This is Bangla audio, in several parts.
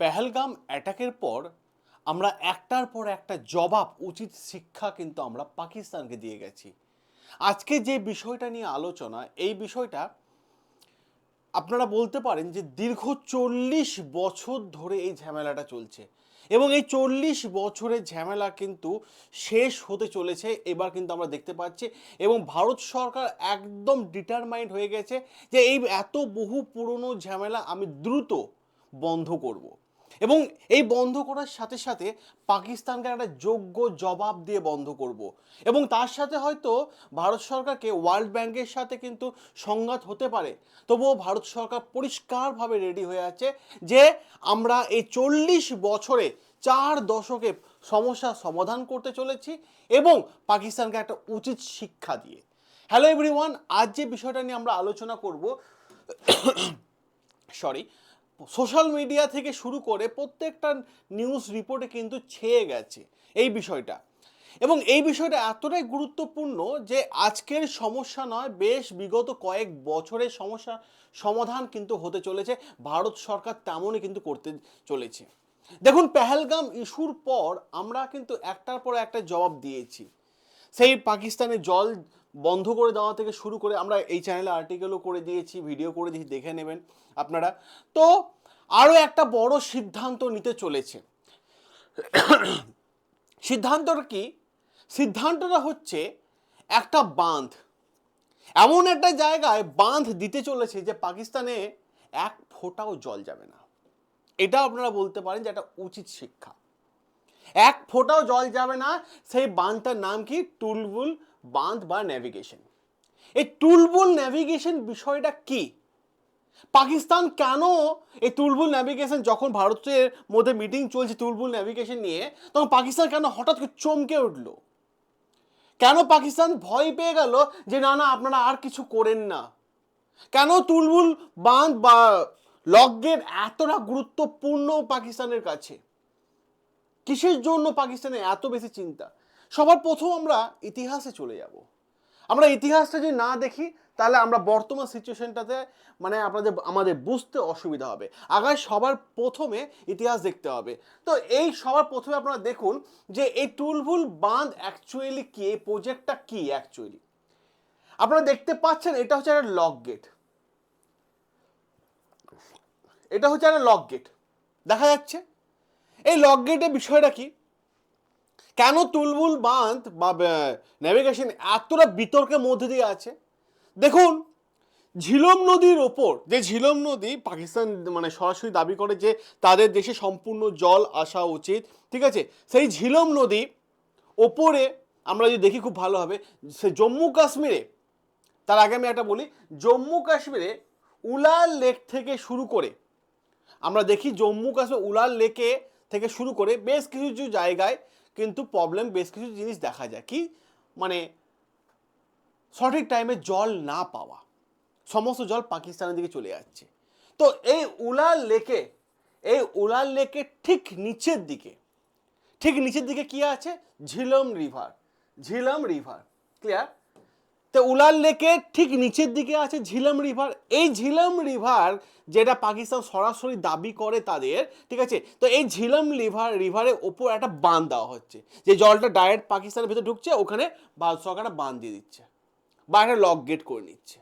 পেহেলগাম অ্যাটাকের পর আমরা একটার পর একটা জবাব উচিত শিক্ষা কিন্তু আমরা পাকিস্তানকে দিয়ে গেছি আজকে যে বিষয়টা নিয়ে আলোচনা, এই বিষয়টা আপনারা বলতে পারেন যে দীর্ঘ চল্লিশ বছর ধরে এই ঝামেলাটা চলছে এবং এই চল্লিশ বছরের ঝামেলা কিন্তু শেষ হতে চলেছে, এবার কিন্তু আমরা দেখতে পাচ্ছি এবং ভারত সরকার একদম ডিটারমাইন্ড হয়ে গেছে যে এই এত বহু পুরনো ঝামেলা আমি দ্রুত বন্ধ করব। এবং এই বন্ধ করার সাথে সাথে পাকিস্তানকে একটা যোগ্য জবাব দিয়ে বন্ধ করব। এবং তার সাথে হয়তো ভারত সরকারকে ওয়ার্ল্ড ব্যাংকের সাথে কিন্তু সংঘাত হতে পারে তবুও ভারত সরকার পরিষ্কারভাবে রেডি হয়ে আছে যে আমরা এই চল্লিশ বছরে চার দশকে সমস্যার সমাধান করতে চলেছি এবং পাকিস্তানকে একটা উচিত শিক্ষা দিয়ে হ্যালো এভরিওয়ান আজ যে বিষয়টা নিয়ে আমরা আলোচনা করব সরি সোশ্যাল মিডিয়া থেকে শুরু করে প্রত্যেকটা নিউজ রিপোর্টে কিন্তু ছেয়ে গেছে এই বিষয়টা। এবং এই বিষয়টা এতটাই গুরুত্বপূর্ণ যে আজকের সমস্যা নয়, বেশ বিগত কয়েক বছরের সমস্যা সমাধান কিন্তু হতে চলেছে। ভারত সরকার তেমনই কিন্তু করতে চলেছে। দেখুন, পেহেলগাম ইস্যুর পর আমরা কিন্তু একটার পর একটা জবাব দিয়েছি। সেই পাকিস্তানে জল বন্ধ করে দেওয়া থেকে শুরু করে আমরা এই চ্যানেলে আর্টিকেলও করে দিয়েছি ভিডিও করে দিয়েছি, দেখে নেবেন আপনারা। তো আরও একটা বড় সিদ্ধান্ত নিতে চলেছে। সিদ্ধান্তটা কি? সিদ্ধান্তটা হচ্ছে একটা বাঁধ। এমন একটা জায়গায় বাঁধ দিতে চলেছে যে পাকিস্তানে এক ফোঁটাও জল যাবে না। এটা আপনারা বলতে পারেন যে একটা উচিত শিক্ষা। এক ফোঁটাও জল যাবে না, সেই বাঁধটার নাম কি? টুলবুল বাঁধ বা নেভিগেশন এই টুলবুল নেভিগেশন বিষয়টা কি? পাকিস্তান কেন এই তুলবুল ন্যাভিগেশন যখন ভারতের মধ্যে মিটিং চলছে তুলবুল ন্যাভিগেশন নিয়ে, তখন পাকিস্তান কেন হঠাৎ করে চমকে উঠল? কেন পাকিস্তান ভয় পেয়ে গেল যে না না, আপনারা আর কিছু করেন না? কেন তুলবুল বাঁধ বা লকগেট এতটা গুরুত্বপূর্ণ পাকিস্তানের কাছে? কিসের জন্য পাকিস্তানের এত বেশি চিন্তা? সবার প্রথম আমরা ইতিহাসে চলে যাব। আমরা ইতিহাসটা যদি না দেখি, তাহলে আমরা বর্তমান সিচুয়েশনটাতে মানে আপনাদের, আমাদের বুঝতে অসুবিধা হবে। আগায় সবার প্রথমে ইতিহাস দেখতে হবে। তো এই সবার প্রথমে আপনারা দেখুন যে এই টুলভুল বাঁধ অ্যাকচুয়ালি কি, এই প্রজেক্টটা কি অ্যাকচুয়ালি আপনারা দেখতে পাচ্ছেন এটা হচ্ছে একটা লক গেট এটা হচ্ছে একটা লক গেট দেখা যাচ্ছে? এই লক গেটের বিষয়টা কি? কেন তুলবুল বাঁধ বা নেভিগেশন এতটা বিতর্কের মধ্যে দিয়ে আছে? দেখুন, ঝিলম নদীর ওপর, যে ঝিলম নদী পাকিস্তান মানে সরাসরি দাবি করে যে তাদের দেশে সম্পূর্ণ জল আসা উচিত, ঠিক আছে? সেই ঝিলম নদী ওপরে আমরা যদি দেখি খুব ভালো হবে, সে জম্মু কাশ্মীরে, তার আগে আমি একটা বলি, জম্মু কাশ্মীরে উলাল লেক থেকে শুরু করে, আমরা দেখি জম্মু কাশ্মীর উলাল লেকে থেকে শুরু করে বেশ কিছু কিছু জায়গায় কিন্তু প্রবলেম বেশ কিছু জিনিস দেখা যায়। কি? মানে সঠিক টাইমে জল না পাওয়া। সমস্ত জল পাকিস্তানের দিকে চলে যাচ্ছে। তো এই উলাল লেকে, এই উলাল লেকের ঠিক নিচের দিকে, ঠিক নিচের দিকে কি আছে? Jhelum river Jhelum river clear তো উলাল লেকের ঠিক নিচের দিকে আছে ঝিলম রিভার। এই ঝিলম রিভার যেটা পাকিস্তান সরাসরি দাবি করে তাদের, ঠিক আছে? তো এই ঝিলম রিভার, রিভারের ওপর একটা বাঁধ দেওয়া হচ্ছে। যে জলটা ডাইরেক্ট পাকিস্তানের ভিতরে ঢুকছে, ওখানে ভারত সরকার একটা বাঁধ দিয়ে দিচ্ছে বা একটা লক গেট করে নিচ্ছে।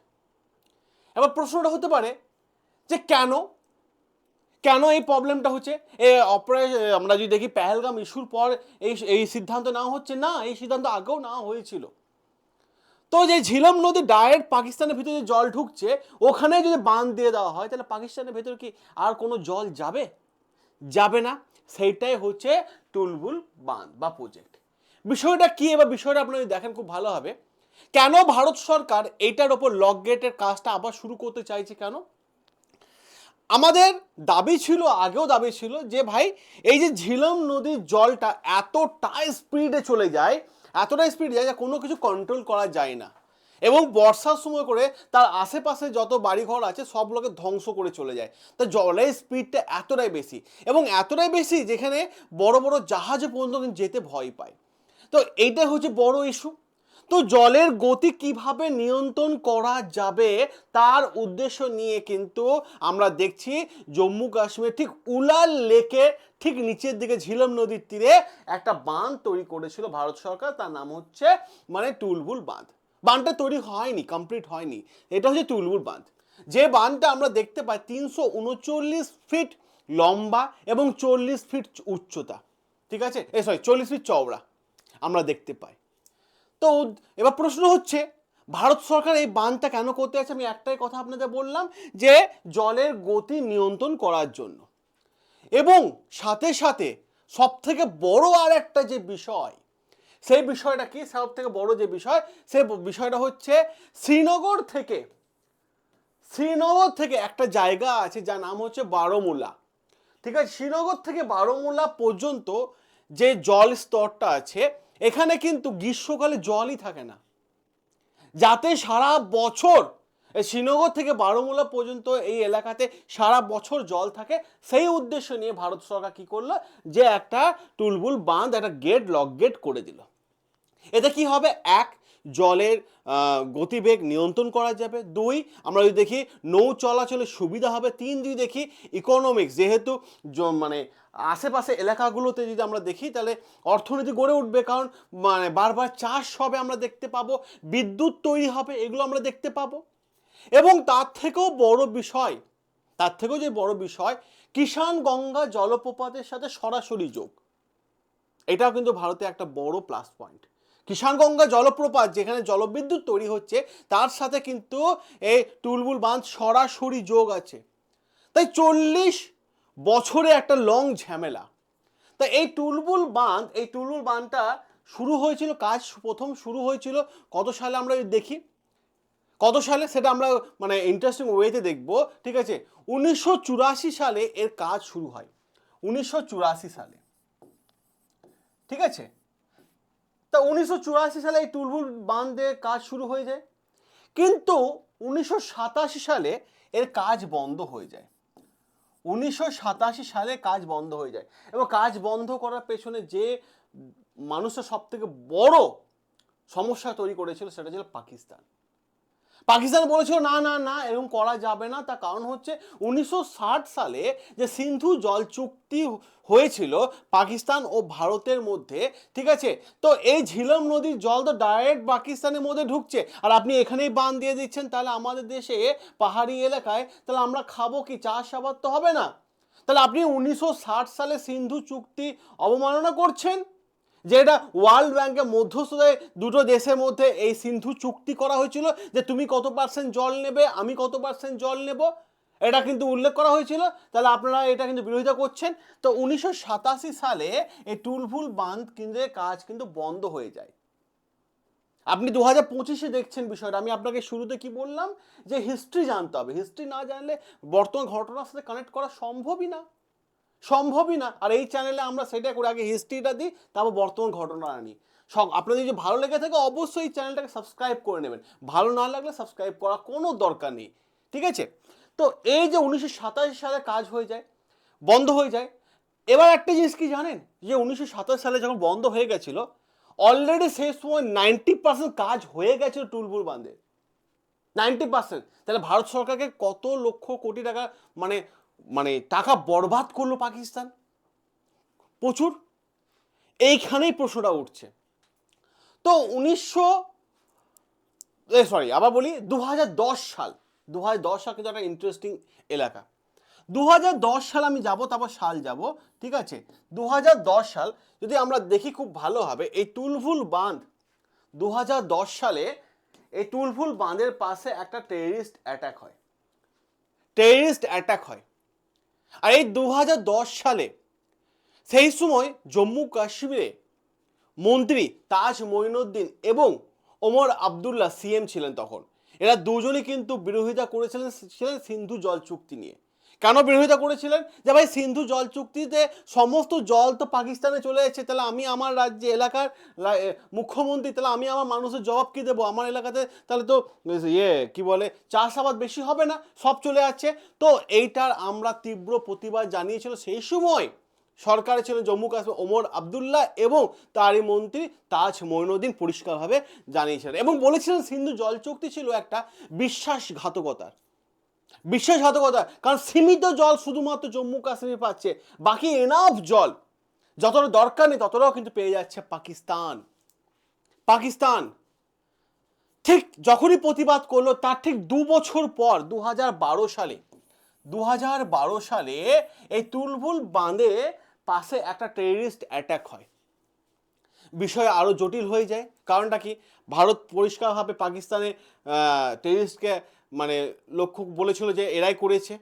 এবার প্রশ্নটা হতে পারে যে কেন? কেন এই প্রবলেমটা হচ্ছে? এ অপারেশন আমরা যদি দেখি পেহেলগাম ইস্যুর পর এই এই সিদ্ধান্ত নেওয়া হচ্ছে না, এই সিদ্ধান্ত আগেও নেওয়া হয়েছিল। তো যে ঝিলম নদী ডাইরেক্ট পাকিস্তানের ভিতরে যে জল ঢুকছে, ওখানে যদি বাঁধ দিয়ে দেওয়া হয়, তাহলে পাকিস্তানের ভেতরে কি আর কোনো জল যাবে? যাবে না। সেইটাই হচ্ছে টুলবুল বাঁধ বা প্রজেক্ট বিষয়টা কি? এবার বিষয়টা আপনারা যদি দেখেন, খুব ভালো হবে। কেন ভারত সরকার এইটার ওপর লক গেটের কাজটা আবার শুরু করতে চাইছে কেন? আমাদের দাবি ছিল, আগেও দাবি ছিল যে ভাই, এই যে ঝিলম নদীর জলটা এতটাই স্পিডে চলে যায় এতটাই স্পিড যায় যে কোনো কিছু কন্ট্রোল করা যায় না। এবং বর্ষার সময় করে তার আশেপাশে যত বাড়িঘর আছে সবগুলোকে ধ্বংস করে চলে যায়। তা জলের স্পিডটা এতটাই বেশি। এবং এতটাই বেশি যেখানে বড় বড় জাহাজে পর্যন্ত যেতে ভয় পায় তো এইটাই হচ্ছে বড় ইস্যু তো জলের গতি কীভাবে নিয়ন্ত্রণ করা যাবে তার উদ্দেশ্য নিয়ে কিন্তু আমরা দেখছি জম্মু কাশ্মীর ঠিক উলাল লেকে ঠিক নিচের দিকে ঝিলম নদীর তীরে একটা বাঁধ তৈরি করেছিল ভারত সরকার। তার নাম হচ্ছে মানে টুলবুল বাঁধ। বাঁধটা তৈরি হয়নি কমপ্লিট হয়নি। এটা হচ্ছে টুলবুল বাঁধ। যে বাঁধটা আমরা দেখতে পাই তিনশো উনচল্লিশ ফিট লম্বা এবং চল্লিশ ফিট উচ্চতা। ঠিক আছে? এ সরি চল্লিশ ফিট চওড়া আমরা দেখতে পাই। তো এবার প্রশ্ন হচ্ছে, ভারত সরকার এই বাঁধটা কেন করতে আছে আমি একটাই কথা আপনাদের বললাম যে জলের গতি নিয়ন্ত্রণ করার জন্য। এবং সাথে সাথে সব থেকে বড় আর একটা যে বিষয়, সেই বিষয়টা কি? সব থেকে বড় যে বিষয় সেই বিষয়টা হচ্ছে শ্রীনগর থেকে শ্রীনগর থেকে একটা জায়গা আছে যার নাম হচ্ছে বারোমুলা। ঠিক আছে? শ্রীনগর থেকে বারোমুলা পর্যন্ত যে জল স্তরটা আছে, এখানে কিন্তু গ্রীষ্মকালে জলই থাকে না। যাতে সারা বছর শ্রীনগর থেকে বারোমুলা পর্যন্ত এই এলাকাতে সারা বছর জল থাকে। সেই উদ্দেশ্য নিয়ে ভারত সরকার কি করল? যে একটা টুলবুল বাঁধ, একটা গেট, লক গেট করে দিল। এতে কি হবে? এক, জলের গতিবেগ নিয়ন্ত্রণ করা যাবে। দুই, আমরা যদি দেখি নৌ চলাচলের সুবিধা হবে। তিন, যদি দেখি ইকোনমিক্স যেহেতু মানে আশেপাশে এলাকাগুলোতে যদি আমরা দেখি, তাহলে অর্থনীতি গড়ে উঠবে। কারণ মানে বারবার চাষ হবে আমরা দেখতে পাবো। বিদ্যুৎ তৈরি হবে, এগুলো আমরা দেখতে পাবো। এবং তার থেকেও বড় বিষয়, তার থেকেও যে বড় বিষয়, কিষাণ গঙ্গা জলপ্রপাতের সাথে সরাসরি যোগ। এটাও কিন্তু ভারতে একটা বড় প্লাস পয়েন্ট কিষাণগঙ্গা জলপ্রপাত যেখানে জলবিদ্যুৎ তৈরি হচ্ছে, তার সাথে কিন্তু এই টুলবুল বাঁধ সরাসরি যোগ আছে। তাই চল্লিশ বছরে একটা লং ঝামেলা। তাই এই টুলবুল বাঁধ, এই টুলবুল বাঁধটা শুরু হয়েছিল, কাজ প্রথম শুরু হয়েছিল, কত সালে আমরা দেখি? কত সালে? সেটা আমরা মানে ইন্টারেস্টিং ওয়েতে দেখব, ঠিক আছে? উনিশশো চুরাশি সালে এর কাজ শুরু হয়। উনিশশো চুরাশি সালে। ঠিক আছে? তা উনিশশো চুরাশি সালে এই টুলবুল বাঁধের কাজ শুরু হয়ে যায়। কিন্তু উনিশশো সাতাশি সালে এর কাজ বন্ধ হয়ে যায়। উনিশশো সাতাশি সালে কাজ বন্ধ হয়ে যায়। এবং কাজ বন্ধ করার পেছনে যে মানুষটা সব থেকে বড় সমস্যা তৈরি করেছিল সেটা ছিল পাকিস্তান। পাকিস্তান বলেছিল, না না না, এরকম করা যাবে না। তার কারণ হচ্ছে উনিশশো ষাট সালে যে সিন্ধু জল চুক্তি হয়েছিল পাকিস্তান ও ভারতের মধ্যে, ঠিক আছে? তো এই ঝিলম নদীর জল তো ডাইরেক্ট পাকিস্তানের মধ্যে ঢুকছে। আর আপনি এখানেই বান দিয়ে দিচ্ছেন, তাহলে আমাদের দেশে পাহাড়ি এলাকায় তাহলে আমরা খাব কি? চাষাবাদ তো হবে না। তাহলে আপনি উনিশশো ষাট সালে সিন্ধু চুক্তি অবমাননা করছেন? যেটা ওয়ার্ল্ড ব্যাংকে মধ্যস্থতায় দুটো দেশের মধ্যে এই সিন্ধু চুক্তি করা হয়েছিল যে তুমি কত পার্সেন্ট জল নেবে, আমি কত পার্সেন্ট জল নেব, এটা কিন্তু উল্লেখ করা হয়েছিল। তাহলে আপনারা এটা কিন্তু বিরোধিতা করছেন। তো উনিশশো সাতাশি সালে এই টুলফুল বাঁধ কেন্দ্রের কাজ কিন্তু বন্ধ হয়ে যায়। আপনি দু হাজার পঁচিশে দেখছেন বিষয়টা। আমি আপনাকে শুরুতে কি বললাম? যে হিস্ট্রি জানতে হবে। হিস্ট্রি না জানলে বর্তমান ঘটনার সাথে কানেক্ট করা সম্ভবই না। সম্ভবই না। আর এই চ্যানেলে আমরা সেটা করে আগে হিস্ট্রিটা দিই, তারপর বর্তমান ঘটনা আনি। সব আপনাদের যদি ভালো লেগে থাকে, অবশ্যই চ্যানেলটাকে সাবস্ক্রাইব করে নেবেন। ভালো না লাগলে সাবস্ক্রাইব করা কোনো দরকার নেই। ঠিক আছে? তো এই যে উনিশশো সাতাশি সালে কাজ হয়ে যায়, বন্ধ হয়ে যায়, এবার একটা জিনিস কি জানেন? যে উনিশশো সাতাশ সালে যখন বন্ধ হয়ে গেছিল অলরেডি সেই সময় নাইনটি পার্সেন্ট কাজ হয়ে গেছিল টুলবুল বাঁধে। নাইনটি পার্সেন্ট তাহলে ভারত সরকারকে কত লক্ষ কোটি টাকা মানে মানে টাকা বরবাদ করল পাকিস্তান? প্রচুর? এইখানেই প্রশ্নটা উঠছে। তো উনিশশো সরি আবার বলি দু হাজার দশ সাল দু সাল কিন্তু একটা ইন্টারেস্টিং এলাকা। দু হাজার দশ সাল আমি যাব, তারপর সাল যাব, ঠিক আছে? দু হাজার দশ সাল যদি আমরা দেখি খুব ভালোভাবে এই টুলফুল বাঁধ দু হাজার দশ সালে এই টুলফুল বাঁধের পাশে একটা টেররিস্ট অ্যাটাক হয়। টেররিস্ট অ্যাটাক হয়। আর এই দু হাজার দশ সালে, সেই সময় জম্মু কাশ্মীরে মন্ত্রী তাজ মঈনুদ্দিন এবং ওমর আবদুল্লাহ সিএম ছিলেন তখন। এরা দুজনই কিন্তু বিরোধিতা করেছিলেন, ছিলেন সিন্ধু জল চুক্তি নিয়ে। কেন বিরোধিতা করেছিলেন? যে ভাই সিন্ধু জল চুক্তিতে সমস্ত জল তো পাকিস্তানে চলে যাচ্ছে তাহলে আমি আমার রাজ্যে, এলাকার মুখ্যমন্ত্রী, তাহলে আমি আমার মানুষের জবাব কি দেবো? আমার এলাকাতে তাহলে তো ইয়ে কি বলে, চাষাবাদ বেশি হবে না, সব চলে যাচ্ছে। তো এইটার আমরা তীব্র প্রতিবাদ জানিয়েছিল সেই সময় সরকারে ছিলেন জম্মু কাশ্মীর ওমর আবদুল্লাহ এবং তারই মন্ত্রী তাজ মঈনুদ্দিন পরিষ্কারভাবে জানিয়েছিলেন। এবং বলেছিলেন সিন্ধু জল চুক্তি ছিল একটা বিশ্বাসঘাতকতার। বিশ্বাসঘাতকতা, কারণ সীমিত জল শুধুমাত্র জম্মু কাশ্মীর পাচ্ছে, বাকি এনাফ জল, যতটা দরকার নেই ততটাও কিন্তু পেয়ে যাচ্ছে পাকিস্তান। পাকিস্তান, ঠিক যখনই প্রতিবাদ করল, তার ঠিক দু বছর পর দু হাজার বারো সালে দু হাজার বারো সালে এই তুলবুল বাঁধে পাশে একটা টেররিস্ট অ্যাটাক হয়। বিষয় আরও জটিল হয়ে যায়, কারণটা কি? ভারত পরিষ্কারভাবে পাকিস্তানে টেরিস্টকে মানে লক্ষ্য বলেছিল যে এরাই করেছে।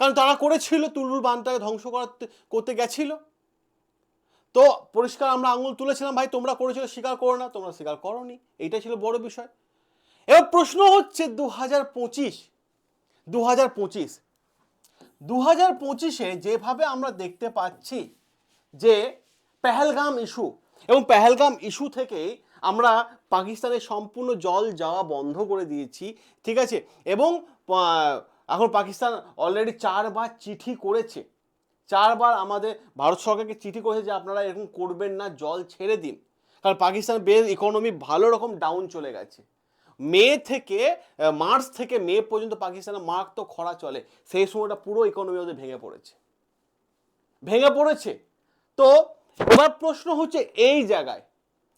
কারণ তারা করেছিল তুলবুল বাঁধটাকে ধ্বংস করাতে, করতে গেছিল। তো পরিষ্কার আমরা আঙুল তুলেছিলাম, ভাই, তোমরা করেছিল স্বীকার করো না, তোমরা স্বীকার করোনি। এইটাই ছিল বড় বিষয়। এবার প্রশ্ন হচ্ছে দু হাজার পঁচিশ দু হাজার পঁচিশ দু হাজার পঁচিশে যেভাবে আমরা দেখতে পাচ্ছি যে পেহেলগাম ইস্যু, এবং পেহেলগাম ইস্যু থেকেই আমরা পাকিস্তানের সম্পূর্ণ জল যাওয়া বন্ধ করে দিয়েছি, ঠিক আছে? এবং এখন পাকিস্তান অলরেডি চারবার চিঠি করেছে। চারবার আমাদের ভারত সরকারকে চিঠি করেছে যে আপনারা এরকম করবেন না, জল ছেড়ে দিন। কারণ পাকিস্তান বেশ ইকোনমি ভালো রকম ডাউন চলে গেছে। মে থেকে মার্চ থেকে মে পর্যন্ত পাকিস্তানে তো খরা চলে। সেই সময়টা পুরো ইকোনমি ওদের ভেঙে পড়েছে। ভেঙে পড়েছে। তো, এবার প্রশ্ন হচ্ছে এই জায়গায়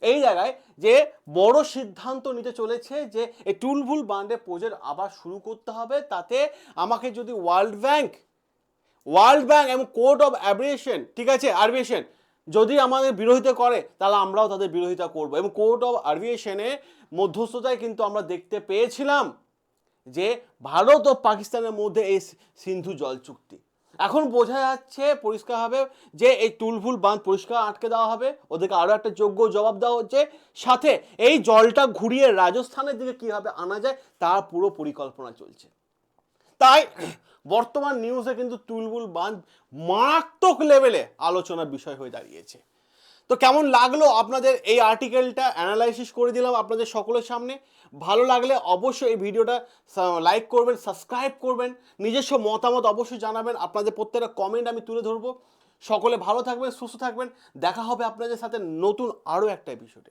এই জায়গায় যে বড় সিদ্ধান্ত নিতে চলেছে যে এই টুলভুল বান্ডে প্রজেক্ট আবার শুরু করতে হবে, তাতে আমাকে যদি ওয়ার্ল্ড ব্যাংক ওয়ার্ল্ড ব্যাংক এবং কোর্ট অফ অ্যাব্রিয়েশন ঠিক আছে আরবিয়েশন যদি আমাদের বিরোধিতা করে, তাহলে আমরাও তাদের বিরোধিতা করব এবং কোর্ট অফ আরবিয়েশনে মধ্যস্থতায় কিন্তু আমরা দেখতে পেয়েছিলাম যে ভারত ও পাকিস্তানের মধ্যে এই সিন্ধু জল চুক্তি। এখন বোঝা যাচ্ছে পরিষ্কার হবে যে এই তুলফুল বাঁধ পরিষ্কার আটকে দেওয়া হবে। ওদেরকে আরও একটা যোগ্য জবাব দেওয়া হচ্ছে। সাথে এই জলটা ঘুরিয়ে রাজস্থানের দিকে কীভাবে আনা যায় তার পুরো পরিকল্পনা চলছে। তাই বর্তমান নিউজে কিন্তু তুলবুল বাঁধ মারাত্মক লেভেলে আলোচনার বিষয় হয়ে দাঁড়িয়েছে। তো কেমন লাগল আপনাদের এই আর্টিকেলটা অ্যানালাইসিস করে দিলাম আপনাদের সকলের সামনে? ভালো লাগলে অবশ্যই এই ভিডিওটা লাইক করবেন সাবস্ক্রাইব করবেন, নিজস্ব মতামত অবশ্যই জানাবেন, আপনাদের প্রত্যেকটা কমেন্ট আমি তুলে ধরবো। সকলে ভালো থাকবেন, সুস্থ থাকবেন, দেখা হবে আপনাদের সাথে নতুন আরও একটা এপিসোডে